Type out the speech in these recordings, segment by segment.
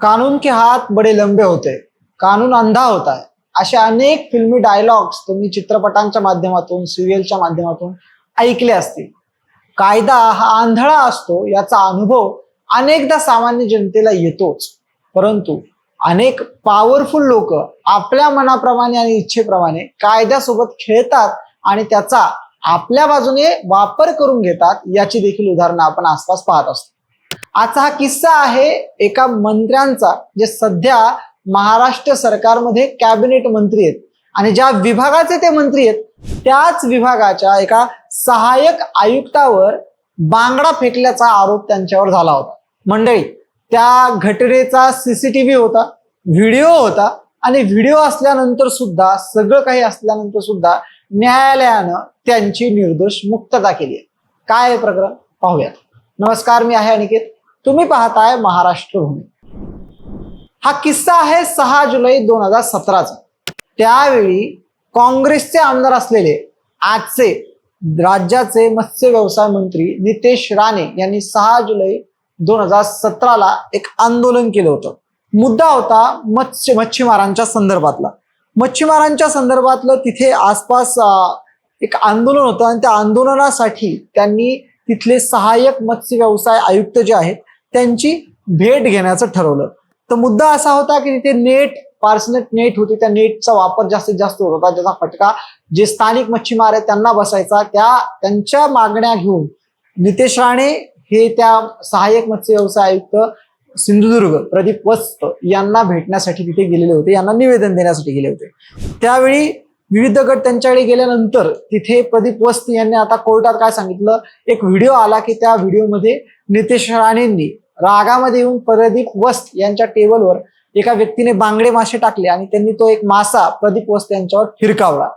कानून के हात बडे लंबे होते कानून अंधा होता है। असे अनेक फिल्मी डायलॉग्स तुम्ही चित्रपटांच्या माध्यमातून सिरियलच्या माध्यमातून ऐकले असतील. कायदा हा आंधळा असतो याचा अनुभव अनेकदा सामान्य जनतेला येतोच. परंतु अनेक पॉवरफुल लोक आपल्या मनाप्रमाणे आणि इच्छेप्रमाणे कायद्यासोबत खेळतात आणि त्याचा आपल्या बाजूने वापर करून घेतात याची देखील उदाहरणं आपण आसपास पाहत असतो. आजचा हा किस्सा आहे एका मंत्र्यांचा जे सध्या महाराष्ट्र सरकारमध्ये कॅबिनेट मंत्री आहेत. आणि ज्या विभागाचे ते मंत्री आहेत त्याच विभागाच्या एका सहाय्यक आयुक्तावर बांगडा फेकल्याचा आरोप त्यांच्यावर झाला होता. मंडळी त्या घटनेचा सीसीटीव्ही होता व्हिडिओ होता आणि व्हिडिओ असल्यानंतर सुद्धा सगळं काही असल्यानंतर सुद्धा न्यायालयानं त्यांची निर्दोष मुक्तता केली आहे. काय प्रकरण? पाहूयात. नमस्कार मी आहे अनिकेत. तुम्ही पाहताय महाराष्ट्र भूमी हा किस्सा आहे सहा जुलै दोन हजार सतराचा. त्यावेळी काँग्रेसचे आमदार असलेले आजचे राज्याचे मत्स्य व्यवसाय मंत्री नितेश राणे यांनी सहा जुलै दोन हजार सतराला एक आंदोलन केलं होतं. मुद्दा होता मत्स्य मच्छीमारांच्या संदर्भातला. मच्छीमारांच्या संदर्भातलं तिथे आसपास एक आंदोलन होतं आणि त्या आंदोलनासाठी त्यांनी तिथले सहाय्यक मत्स्य व्यवसाय आयुक्त जे आहेत त्यांची भेट घेण्याचं ठरवलं. तर मुद्दा असा होता की तिथे नेट पार्सनेट नेट होती. त्या नेटचा वापर जास्तीत जास्त होत होता. ज्याचा फटका जे स्थानिक मच्छीमार आहेत त्यांना बसायचा. त्या त्यांच्या मागण्या घेऊन नितेश राणे हे त्या सहाय्यक मत्स्य व्यवसाय आयुक्त सिंधुदुर्ग प्रदीप वस्त यांना भेटण्यासाठी तिथे गेलेले होते. यांना निवेदन देण्यासाठी गेले होते. त्यावेळी विविध गट त्यांच्याकडे गेल्यानंतर तिथे प्रदीप वस्त यांनी आता कोर्टात काय सांगितलं? एक व्हिडिओ आला की त्या व्हिडिओमध्ये नितेश राणेंनी रागामध्ये येऊन प्रदीप वस्त यांच्या टेबलवर एका व्यक्तीने बांगडे मासे टाकले आणि त्यांनी तो एक मासा प्रदीप वस्त यांच्यावर फिरकावला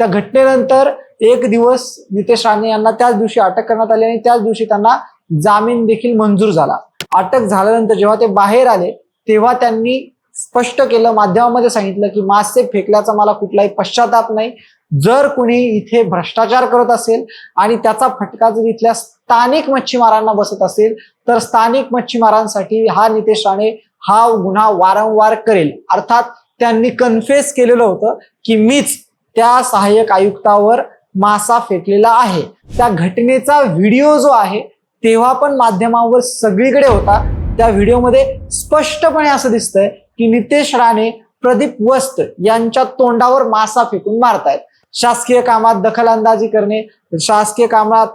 त्या घटनेनंतर एक दिवस नितेश राणे यांना त्याच दिवशी अटक करण्यात आली आणि त्याच दिवशी त्यांना जामीन देखील मंजूर झाला. अटक झाल्यानंतर जेव्हा ते बाहेर आले तेव्हा त्यांनी स्पष्ट केलं माध्यमामध्ये सांगितलं की मासे फेकल्याचा मला कुठलाही पश्चाताप नाही. जर कुणी इथे भ्रष्टाचार करत असेल आणि त्याचा फटका जर इथल्या स्थानिक मच्छीमारांना बसत असेल तर स्थानिक मच्छीमारांसाठी हा नितेश राणे हा गुन्हा वारंवार करेल. अर्थात त्यांनी कन्फेस केलेलं होतं की मीच त्या सहाय्यक आयुक्तावर मासा फेकलेला आहे. त्या घटनेचा व्हिडिओ जो आहे तेव्हा पण माध्यमावर सगळीकडे होता. त्या व्हिडिओमध्ये स्पष्टपणे असं दिसतंय की नितेश राणे प्रदीप वस्त यांच्या तोंडावर मासा फेकून मारतायत. शासकीय कामात दखलंदाजी करणे शासकीय कामात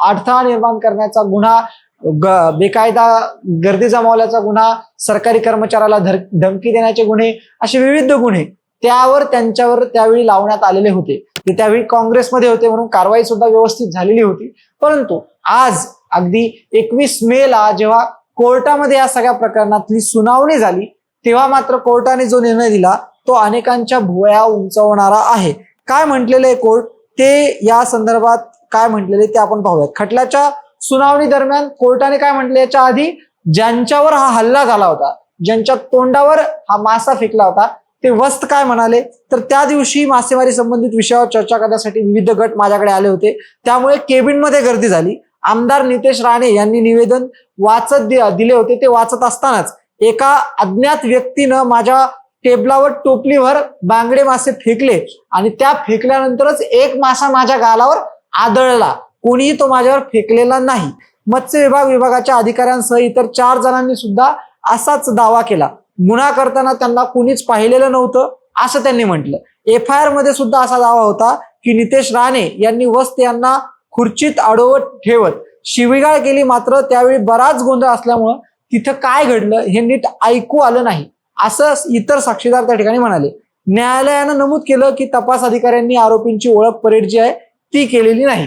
अडथळा निर्माण करण्याचा गुन्हा ग- बेकायदा गर्दी जमावल्याचा गुन्हा सरकारी कर्मचाऱ्याला धर धमकी देण्याचे गुन्हे असे विविध गुन्हे त्यावर त्यांच्यावर त्यावेळी लावण्यात आलेले होते. ते त्यावेळी काँग्रेसमध्ये होते म्हणून कारवाई सुद्धा व्यवस्थित झालेली होती. परंतु आज अगदी एकवीस मे ला जेव्हा कोर्टामध्ये या सगळ्या प्रकरणातली सुनावणी झाली तेव्हा मात्र कोर्टाने जो निर्णय दिला तो अनेकांच्या भुवया उंचवणारा आहे. काय म्हटलेलं आहे कोर्ट? ते या संदर्भात काय म्हटलेले ते आपण पाहूयात. खटल्याच्या सुनावणी दरम्यान कोर्टाने काय म्हटले याच्या आधी? ज्यांच्यावर हा हल्ला झाला होता ज्यांच्या तोंडावर हा मासा फेकला होता ते वस्त काय म्हणाले? तर त्या दिवशी मासेमारी संबंधित विषयावर चर्चा करण्यासाठी विविध गट माझ्याकडे आले होते. त्यामुळे केबिनमध्ये गर्दी झाली. आमदार नितेश राणे यांनी निवेदन वाचत दि- दिले होते. ते वाचत असतानाच एका अज्ञात व्यक्तीनं माझ्या टेबलावर टोपलीवर बांगडे मासे फेकले आणि त्या फेकल्यानंतरच एक मासा माझ्या गालावर आदळला. कोणीही तो माझ्यावर फेकलेला नाही. मत्स्य विभाग विभागाच्या अधिकाऱ्यांसह इतर चार जणांनी सुद्धा असाच दावा केला. गुन्हा करताना त्यांना कुणीच पाहिलेलं नव्हतं असं त्यांनी म्हटलं. एफ आय आरमध्ये सुद्धा असा दावा होता की नितेश राणे यांनी वस्त यांना खुर्चीत अडवत ठेवत शिवीगाळ केली मात्र त्यावेळी बराच गोंधळ असल्यामुळं तिथं काय घडलं हे नीट ऐकू आलं नाही. असं इतर साक्षीदार त्या ठिकाणी म्हणाले न्यायालयानं नमूद केलं की तपास अधिकाऱ्यांनी आरोपींची ओळख परेड जी आहे ती केलेली नाही.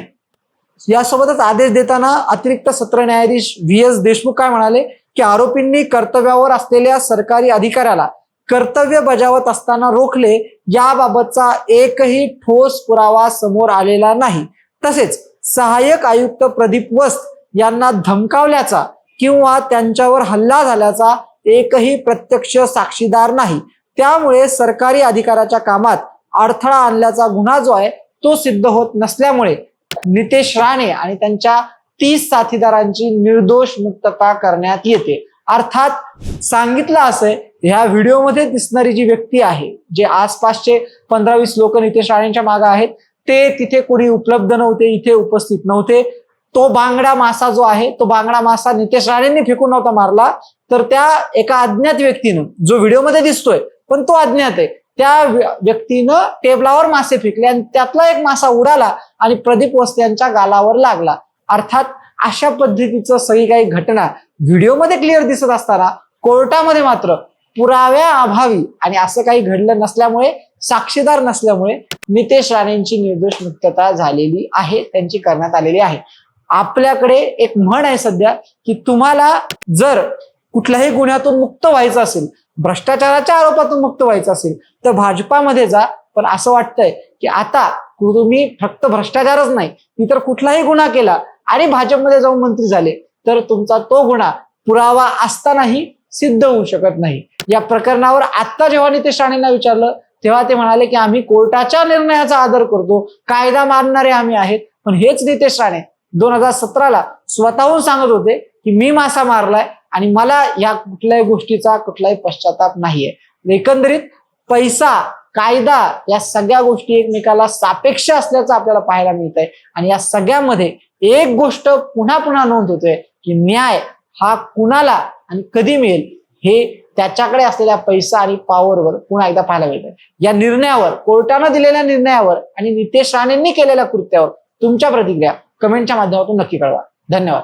यासोबतच आदेश देताना अतिरिक्त सत्र न्यायाधीश व्ही एस देशमुख काय म्हणाले की आरोपींनी कर्तव्यावर असलेल्या सरकारी अधिकाऱ्याला कर्तव्य बजावत असताना रोखले याबाबतचा एकही ठोस पुरावा समोर आलेला नाही. तसेच सहाय्यक आयुक्त प्रदीप वस्त यांना धमकावल्याचा किंवा त्यांच्यावर हल्ला झाल्याचा एकही प्रत्यक्ष साक्षीदार नाही. त्यामुळे सरकारी अधिकाऱ्याच्या कामात अडथळा आणल्याचा गुन्हा जो आहे तो सिद्ध होत नसल्यामुळे नितेश राणे आणि त्यांच्या तीस साथीदारांची निर्दोष मुक्तता करण्यात येते. अर्थात सांगितलं असं ह्या व्हिडिओमध्ये दिसणारी जी व्यक्ती आहे जे आसपासचे पंधरा वीस लोक नितेश राणेंच्या मागे आहेत ते तिथे कोणी उपलब्ध नव्हते इथे उपस्थित नव्हते. तो बांगडा मासा जो आहे तो बांगडा मासा नितेश राणेंनी फेकून नव्हता मारला. तर त्या एका अज्ञात व्यक्तीनं जो व्हिडिओमध्ये दिसतोय पण तो अज्ञात आहे त्या व्यक्तीनं टेबलावर मासे फेकले आणि त्यातला एक मासा उडाला आणि प्रदीप वस्ते यांच्या गालावर लागला. अर्थात अशा पद्धतीचं सगळी काही घटना व्हिडिओमध्ये क्लिअर दिसत असताना कोर्टामध्ये मात्र पुराव्या अभावी आणि असं काही घडलं नसल्यामुळे साक्षीदार नसल्यामुळे नितेश राणेंची निर्दोष मुक्तता झालेली आहे त्यांची करण्यात आलेली आहे. आपल्याकडे एक म्हण आहे सध्या की तुम्हाला जर कुठल्याही गुन्ह्यातून मुक्त व्हायचं असेल भ्रष्टाचाराच्या आरोपातून मुक्त व्हायचं असेल तर भाजपामध्ये जा. पण असं वाटतंय की आता तुम्ही फक्त भ्रष्टाचारच नाही तर कुठलाही गुन्हा केला आणि भाजपमध्ये जाऊन मंत्री झाले तर तुमचा तो गुन्हा पुरावा असतानाही सिद्ध होऊ शकत नाही. या प्रकरणावर आता जेव्हा नितेश राणेंना विचारलं तेव्हा ते म्हणाले की आम्ही कोर्टाच्या निर्णयाचा आदर करतो कायदा मानणारे आम्ही आहेत पण हेच नितेश राणे दोन हजार सतराला स्वतःहून सांगत होते की मी मासा मारलाय आणि मला या कुठल्याही गोष्टीचा कुठलाही पश्चाताप नाहीये. म्हणजे एकंदरीत पैसा कायदा या सगळ्या गोष्टी एकमेकाला सापेक्ष असल्याचं आपल्याला पाहायला मिळत आहे आणि या सगळ्यामध्ये एक गोष्ट पुन्हा पुन्हा नोंद होते की न्याय हा कुणाला आणि कधी मिळेल हे त्याच्याकडे असलेल्या पैसा आणि पॉवरवर पुन्हा एकदा पाहायला मिळतंय. या निर्णयावर कोर्टानं दिलेल्या निर्णयावर आणि नितेश राणेंनी केलेल्या कृत्यावर तुमच्या प्रतिक्रिया कमेंटच्या माध्यमातून नक्की कळवा. धन्यवाद.